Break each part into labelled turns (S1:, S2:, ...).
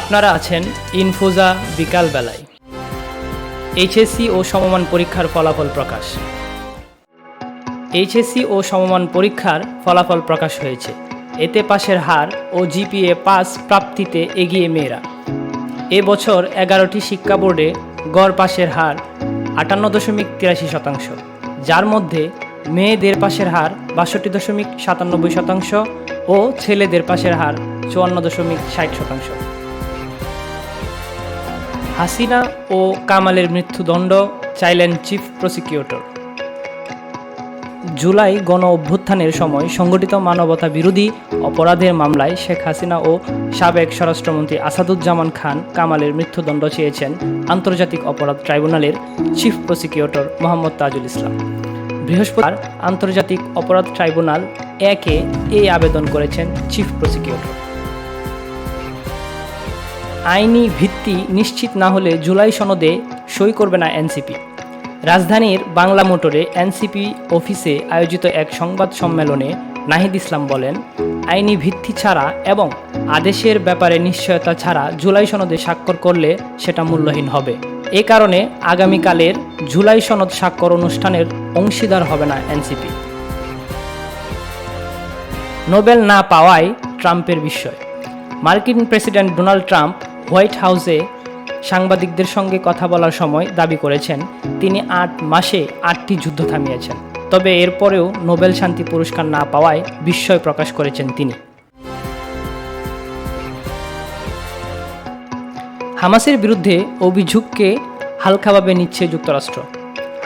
S1: আপনারা আছেন ইনফোজা বিকাল বেলায় এইচএসসি ও সমমান পরীক্ষার ফলাফল প্রকাশ। এইচএসসি ও সমমান পরীক্ষার ফলাফল প্রকাশ হয়েছে। এতে পাশের হার ও জিপিএ পাস প্রাপ্তিতে এগিয়ে মেয়েরা। এবছর এগারোটি শিক্ষা বোর্ডে গড় পাশের হার আটান্ন দশমিক তিরাশি শতাংশ। যার মধ্যে মেয়েদের পাশের হার বাষট্টি দশমিক সাতানব্বই শতাংশ ও ছেলেদের পাশের হার চুয়ান্ন দশমিক ষাট শতাংশ। হাসিনা ও কামালের মৃত্যুদণ্ড চাইলেন চিফ প্রসিকিউটর। জুলাই গণ অভ্যুত্থানের সময় সংগঠিত মানবতা বিরোধী অপরাধের মামলায় শেখ হাসিনা ও সাবেক স্বরাষ্ট্রমন্ত্রী আসাদুজ্জামান খান কামালের মৃত্যুদণ্ড চেয়েছেন আন্তর্জাতিক অপরাধ ট্রাইব্যুনালের চিফ প্রসিকিউটর মোহাম্মদ তাজুল ইসলাম। বৃহস্পতিবার আন্তর্জাতিক অপরাধ ট্রাইব্যুনাল একে এই আবেদন করেছেন চিফ প্রসিকিউটর। আইনি ভিত্তি নিশ্চিত না হলে জুলাই সনদে সই করবে না এনসিপি। রাজধানীর বাংলা মোটরে এনসিপি অফিসে আয়োজিত এক সংবাদ সম্মেলনে নাহিদ ইসলাম বলেন, আইনি ভিত্তি ছাড়া এবং আদেশের ব্যাপারে নিশ্চয়তা ছাড়া জুলাই সনদে স্বাক্ষর করলে সেটা মূল্যহীন হবে। এ কারণে আগামীকালের জুলাই সনদ স্বাক্ষর অনুষ্ঠানের অংশীদার হবে না এনসিপি। নোবেল না পাওয়ায় ট্রাম্পের বিষয় মার্কিন প্রেসিডেন্ট ডোনাল্ড ট্রাম্প হোয়াইট হাউসে সাংবাদিকদের সঙ্গে কথা বলার সময় দাবি করেছেন, তিনি আট মাসে আটটি যুদ্ধ থামিয়েছেন। তবে এরপরেও নোবেল শান্তি পুরস্কার না পাওয়ায় বিস্ময় প্রকাশ করেছেন তিনি। হামাসের বিরুদ্ধে অভিযোগকে হালকাভাবে নিচ্ছে যুক্তরাষ্ট্র।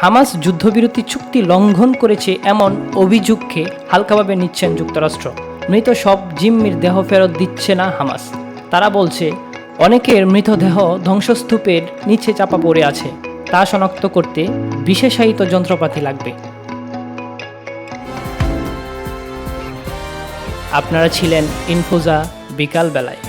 S1: হামাস যুদ্ধবিরতি চুক্তি লঙ্ঘন করেছে এমন অভিযোগকে হালকাভাবে নিচ্ছেন যুক্তরাষ্ট্র। মৃত সব জিম্মির দেহ ফেরত দিচ্ছে না হামাস। তারা বলছে অনেকের মৃতদেহ ধ্বংসস্তূপের নিচে চাপা পড়ে আছে, তা শনাক্ত করতে বিশেষায়িত যন্ত্রপাতি লাগবে। আপনারা ছিলেন ইনফোজা বিকাল বেলায়